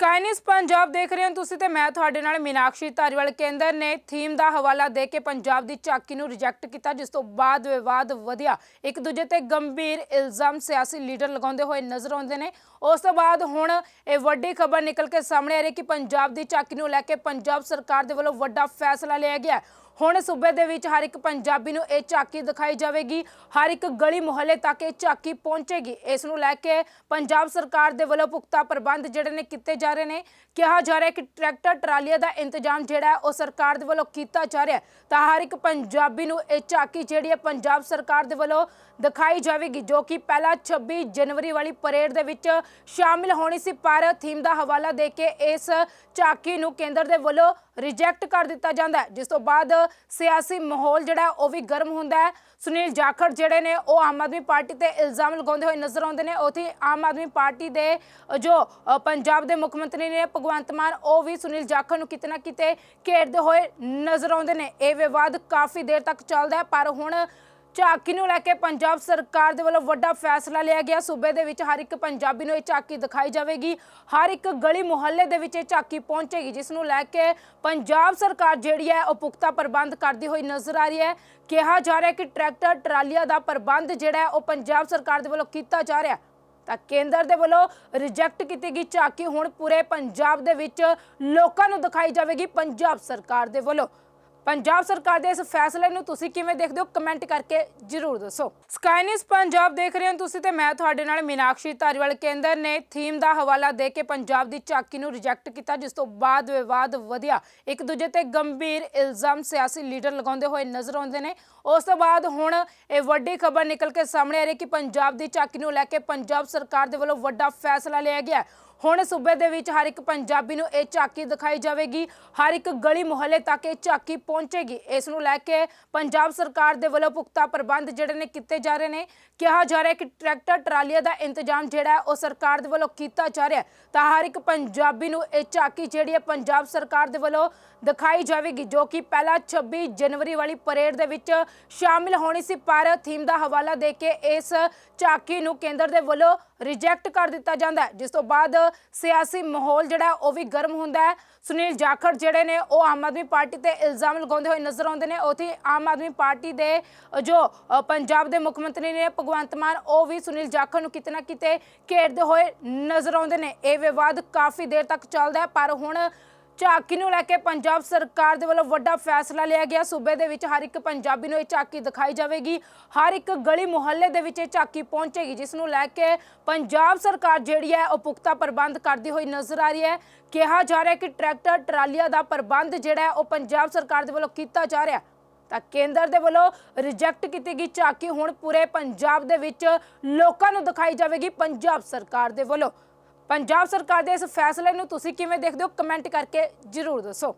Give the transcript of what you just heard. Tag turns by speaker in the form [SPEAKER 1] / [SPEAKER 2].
[SPEAKER 1] Sky news Punjab ਦੇਖ ਰਹੇ ਹੋ। ਤੁਸੀਂ ਤੇ ਮੈਂ ਤੁਹਾਡੇ ਨਾਲ ਮੀਨਾਕਸ਼ੀ ਧਾਰੀਵਾਲ। ਕੇਂਦਰ ਨੇ ਥੀਮ ਦਾ ਹਵਾਲਾ ਦੇ ਕੇ ਪੰਜਾਬ ਦੀ ਝਾਕੀ ਨੂੰ ਰਿਜੈਕਟ ਕੀਤਾ, ਜਿਸ ਤੋਂ ਬਾਅਦ ਵਿਵਾਦ ਵਧਿਆ। ਇੱਕ ਦੂਜੇ ਤੇ ਗੰਭੀਰ ਇਲਜ਼ਾਮ ਸਿਆਸੀ ਲੀਡਰ ਲਗਾਉਂਦੇ ਹੋਏ ਨਜ਼ਰ ਆਉਂਦੇ ਨੇ। ਉਸ ਤੋਂ ਬਾਅਦ ਹੁਣ ਇਹ ਵੱਡੀ ਖਬਰ ਨਿਕਲ ਕੇ ਸਾਹਮਣੇ ਆ ਰਹੀ ਹੈ ਕਿ ਪੰਜਾਬ ਦੀ ਝਾਕੀ ਨੂੰ ਲੈ ਕੇ ਪੰਜਾਬ ਸਰਕਾਰ ਦੇ ਵੱਲੋਂ ਵੱਡਾ ਫੈਸਲਾ ਲਿਆ ਗਿਆ। ਹੁਣ ਸੂਬੇ ਦੇ ਵਿੱਚ ਹਰ ਇੱਕ ਪੰਜਾਬੀ ਨੂੰ ਇਹ ਝਾਕੀ ਦਿਖਾਈ ਜਾਵੇਗੀ। ਹਰ ਇੱਕ ਗਲੀ ਮੁਹੱਲੇ ਤੱਕ ਇਹ ਝਾਕੀ ਪਹੁੰਚੇਗੀ। ਇਸ ਨੂੰ ਲੈ ਕੇ ਪੰਜਾਬ ਸਰਕਾਰ ਦੇ ਵੱਲੋਂ ਪੁਖਤਾ ਪ੍ਰਬੰਧ ਜਿਹੜੇ ਨੇ ਕੀਤੇ ਜਾ ਰਹੇ ਨੇ। ਕਿਹਾ ਜਾ ਰਿਹਾ ਕਿ ਟਰੈਕਟਰ ਟਰਾਲੀਆਂ ਦਾ ਇੰਤਜ਼ਾਮ ਜਿਹੜਾ ਉਹ ਸਰਕਾਰ ਦੇ ਵੱਲੋਂ ਕੀਤਾ ਜਾ ਰਿਹਾ ਤਾਂ ਹਰ ਇੱਕ ਪੰਜਾਬੀ ਨੂੰ ਇਹ ਝਾਕੀ ਜਿਹੜੀ ਹੈ ਪੰਜਾਬ ਸਰਕਾਰ ਦੇ ਵੱਲੋਂ ਦਿਖਾਈ ਜਾਵੇਗੀ, ਜੋ ਕਿ ਪਹਿਲਾ 26 ਜਨਵਰੀ ਵਾਲੀ ਪਰੇਡ ਦੇ ਵਿੱਚ ਸ਼ਾਮਿਲ ਹੋਣੀ ਸੀ। ਪਰ ਥੀਮ ਦਾ ਹਵਾਲਾ ਦੇ ਕੇ ਇਸ ਝਾਕੀ ਨੂੰ ਕੇਂਦਰ ਦੇ ਵੱਲੋਂ ਰਿਜੈਕਟ ਕਰ ਦਿੱਤਾ ਜਾਂਦਾ ਹੈ। ਜਿਸ ਤੋਂ ਬਾਅਦ ਸਿਆਸੀ ਮਾਹੌਲ ਜਿਹੜਾ ਉਹ ਵੀ ਗਰਮ ਹੁੰਦਾ ਹੈ। ਸੁਨੀਲ ਜਾਖੜ ਜਿਹੜੇ ਨੇ, ਉਹ ਆਮ ਆਦਮੀ ਪਾਰਟੀ ਤੇ ਇਲਜ਼ਾਮ ਲਗਾਉਂਦੇ ਹੋਏ ਨਜ਼ਰ ਆਉਂਦੇ ਨੇ। ਉਥੇ ਆਮ ਆਦਮੀ ਪਾਰਟੀ ਦੇ ਜੋ ਪੰਜਾਬ ਦੇ ਮੁੱਖ ਮੰਤਰੀ ਨੇ, ਭਗਵੰਤ ਮਾਨ, ਉਹ ਵੀ ਸੁਨੀਲ ਜਾਖੜ ਨੂੰ ਕਿਤੇ ਨਾ ਕਿਤੇ ਘੇਰਦੇ ਹੋਏ ਨਜ਼ਰ ਆਉਂਦੇ ਨੇ। ਇਹ ਵਿਵਾਦ ਕਾਫੀ ਦੇਰ ਤੱਕ ਚੱਲਦਾ ਹੈ, ਪਰ ਹੁਣ ਝਾਕੀ ਨੂੰ ਲੈ ਕੇ ਪੰਜਾਬ ਸਰਕਾਰ ਦੇ ਵੱਲੋਂ ਵੱਡਾ ਫੈਸਲਾ ਲਿਆ ਗਿਆ। ਸੂਬੇ ਦੇ ਵਿੱਚ ਹਰ ਇੱਕ ਪੰਜਾਬੀ ਨੂੰ ਇਹ ਝਾਕੀ ਦਿਖਾਈ ਜਾਵੇਗੀ। ਹਰ ਇੱਕ ਗਲੀ ਮੁਹੱਲੇ ਦੇ ਵਿੱਚ ਇਹ ਝਾਕੀ ਪਹੁੰਚੇਗੀ, ਜਿਸ ਨੂੰ ਲੈ ਕੇ ਪੰਜਾਬ ਸਰਕਾਰ ਜਿਹੜੀ ਹੈ, ਉਹ ਪੁਖਤਾ ਪ੍ਰਬੰਧ ਕਰਦੀ ਹੋਈ ਨਜ਼ਰ ਆ ਰਹੀ ਹੈ। ਕਿਹਾ ਜਾ ਰਿਹਾ ਕਿ ਟਰੈਕਟਰ ਟਰਾਲੀਆਂ ਦਾ ਪ੍ਰਬੰਧ ਜਿਹੜਾ ਹੈ, ਉਹ ਪੰਜਾਬ ਸਰਕਾਰ ਦੇ ਵੱਲੋਂ ਕੀਤਾ ਜਾ ਰਿਹਾ ਤਾਂ ਕੇਂਦਰ ਦੇ ਵੱਲੋਂ ਰਿਜੈਕਟ ਕੀਤੀ ਗਈ ਝਾਕੀ ਹੁਣ ਪੂਰੇ ਪੰਜਾਬ ਦੇ ਵਿੱਚ ਲੋਕਾਂ ਨੂੰ ਦਿਖਾਈ ਜਾਵੇਗੀ, ਪੰਜਾਬ ਸਰਕਾਰ ਦੇ ਵੱਲੋਂ। ਪੰਜਾਬ ਸਰਕਾਰ ਦੇ ਇਸ ਫੈਸਲੇ ਨੂੰ ਤੁਸੀਂ ਕਿਵੇਂ ਦੇਖਦੇ ਹੋ? ਕਮੈਂਟ ਕਰਕੇ ਜਰੂਰ ਦੱਸੋ। ਸਕਾਈ ਨਿਊਜ਼ ਪੰਜਾਬ ਦੇਖ ਰਹੇ ਹੋ ਤੁਸੀਂ ਤੇ ਮੈਂ ਤੁਹਾਡੇ ਨਾਲ ਮੀਨਾਕਸ਼ੀ ਧਾਰੀਵਾਲ ਕੇਂਦਰ ਨੇ ਥੀਮ ਦਾ ਹਵਾਲਾ ਦੇ ਕੇ ਪੰਜਾਬ ਦੀ ਝਾਕੀ ਨੂੰ ਰਿਜੈਕਟ ਕੀਤਾ, ਜਿਸ ਤੋਂ ਬਾਅਦ ਵਿਵਾਦ ਵਧਿਆ। ਇੱਕ ਦੂਜੇ ਤੇ ਗੰਭੀਰ ਇਲਜ਼ਾਮ ਸਿਆਸੀ ਲੀਡਰ ਲਗਾਉਂਦੇ ਹੋਏ ਨਜ਼ਰ ਆਉਂਦੇ ਨੇ। ਉਸ ਤੋਂ ਬਾਅਦ ਹੁਣ ਇਹ ਵੱਡੀ ਖਬਰ ਨਿਕਲ ਕੇ ਸਾਹਮਣੇ ਆ ਰਹੀ ਹੈ ਕਿ ਪੰਜਾਬ ਦੀ ਝਾਕੀ ਨੂੰ ਲੈ ਕੇ ਪੰਜਾਬ ਸਰਕਾਰ ਦੇ ਵੱਲੋਂ ਵੱਡਾ ਫੈਸਲਾ ਲਿਆ ਗਿਆ। ਹੁਣ ਸੂਬੇ ਦੇ ਵਿੱਚ ਹਰ ਇੱਕ ਪੰਜਾਬੀ ਨੂੰ ਇਹ ਝਾਕੀ ਦਿਖਾਈ ਜਾਵੇਗੀ। ਹਰ ਇੱਕ ਗਲੀ ਮੁਹੱਲੇ ਤੱਕ ਇਹ ਝਾਕੀ ਪਹੁੰਚੇਗੀ। ਇਸ ਨੂੰ ਲੈ ਕੇ ਪੰਜਾਬ ਸਰਕਾਰ ਦੇ ਵੱਲੋਂ ਪੁਖਤਾ ਪ੍ਰਬੰਧ ਜਿਹੜੇ ਨੇ ਕੀਤੇ ਜਾ ਰਹੇ ਨੇ। ਕਿਹਾ ਜਾ ਰਿਹਾ ਕਿ ਟਰੈਕਟਰ ਟਰਾਲੀਆਂ ਦਾ ਇੰਤਜ਼ਾਮ ਜਿਹੜਾ ਹੈ ਉਹ ਸਰਕਾਰ ਦੇ ਵੱਲੋਂ ਕੀਤਾ ਜਾ ਰਿਹਾ ਤਾਂ ਹਰ ਇੱਕ ਪੰਜਾਬੀ ਨੂੰ ਇਹ ਝਾਕੀ ਜਿਹੜੀ ਹੈ ਪੰਜਾਬ ਸਰਕਾਰ ਦੇ ਵੱਲੋਂ ਦਿਖਾਈ ਜਾਵੇਗੀ, ਜੋ ਕਿ ਪਹਿਲਾ 26 ਜਨਵਰੀ ਵਾਲੀ ਪਰੇਡ ਦੇ ਵਿੱਚ ਸ਼ਾਮਿਲ ਹੋਣੀ ਸੀ। ਪਰ ਥੀਮ ਦਾ ਹਵਾਲਾ ਦੇ ਕੇ ਇਸ ਝਾਕੀ ਨੂੰ ਕੇਂਦਰ ਦੇ ਵੱਲੋਂ ਰਿਜੈਕਟ ਕਰ ਦਿੱਤਾ ਜਾਂਦਾ ਹੈ। ਜਿਸ ਤੋਂ ਬਾਅਦ ਸਿਆਸੀ ਮਾਹੌਲ ਜਿਹੜਾ ਉਹ ਵੀ ਗਰਮ ਹੁੰਦਾ ਹੈ। ਸੁਨੀਲ ਜਾਖੜ ਜਿਹੜੇ ਨੇ, ਉਹ ਆਮ ਆਦਮੀ ਪਾਰਟੀ ਤੇ ਇਲਜ਼ਾਮ ਲਗਾਉਂਦੇ ਹੋਏ ਨਜ਼ਰ ਆਉਂਦੇ ਨੇ। ਉਥੇ ਆਮ ਆਦਮੀ ਪਾਰਟੀ ਦੇ ਜੋ ਪੰਜਾਬ ਦੇ ਮੁੱਖ ਮੰਤਰੀ ਨੇ, ਭਗਵੰਤ ਮਾਨ, ਉਹ ਵੀ ਸੁਨੀਲ ਜਾਖੜ ਨੂੰ ਕਿਤੇ ਨਾ ਕਿਤੇ ਘੇਰਦੇ ਹੋਏ ਨਜ਼ਰ ਆਉਂਦੇ ਨੇ। ਇਹ ਵਿਵਾਦ ਕਾਫੀ ਦੇਰ ਤੱਕ ਚੱਲਦਾ ਹੈ, ਪਰ ਹੁਣ ਝਾਕੀ ਨੂੰ ਲੈ ਕੇ ਪੰਜਾਬ ਸਰਕਾਰ ਦੇ ਵੱਲੋਂ ਵੱਡਾ ਫੈਸਲਾ ਲਿਆ ਗਿਆ। ਸੂਬੇ ਦੇ ਵਿੱਚ ਹਰ ਇੱਕ ਪੰਜਾਬੀ ਨੂੰ ਇਹ ਝਾਕੀ ਦਿਖਾਈ ਜਾਵੇਗੀ। ਹਰ ਇੱਕ ਗਲੀ ਮੁਹੱਲੇ ਦੇ ਵਿੱਚ ਇਹ ਝਾਕੀ ਪਹੁੰਚੇਗੀ, ਜਿਸ ਨੂੰ ਲੈ ਕੇ ਪੰਜਾਬ ਸਰਕਾਰ ਜਿਹੜੀ ਹੈ, ਉਹ ਪੁਖਤਾ ਪ੍ਰਬੰਧ ਕਰਦੀ ਹੋਈ ਨਜ਼ਰ ਆ ਰਹੀ ਹੈ। ਕਿਹਾ ਜਾ ਰਿਹਾ ਕਿ ਟਰੈਕਟਰ, ਟਰਾਲੀਆਂ ਦਾ ਪ੍ਰਬੰਧ ਜਿਹੜਾ ਹੈ, ਉਹ ਪੰਜਾਬ ਸਰਕਾਰ ਦੇ ਵੱਲੋਂ ਕੀਤਾ ਜਾ ਰਿਹਾ ਤਾਂ ਕੇਂਦਰ ਦੇ ਵੱਲੋਂ ਰਿਜੈਕਟ ਕੀਤੀ ਗਈ ਝਾਕੀ ਹੁਣ ਪੂਰੇ ਪੰਜਾਬ ਦੇ ਵਿੱਚ ਲੋਕਾਂ ਨੂੰ ਦਿਖਾਈ ਜਾਵੇਗੀ, ਪੰਜਾਬ ਸਰਕਾਰ ਦੇ ਵੱਲੋਂ। ਪੰਜਾਬ ਸਰਕਾਰ ਦੇ ਇਸ ਫੈਸਲੇ ਨੂੰ ਤੁਸੀਂ ਕਿਵੇਂ ਦੇਖਦੇ ਹੋ? ਕਮੈਂਟ ਕਰਕੇ ਜਰੂਰ ਦੱਸੋ।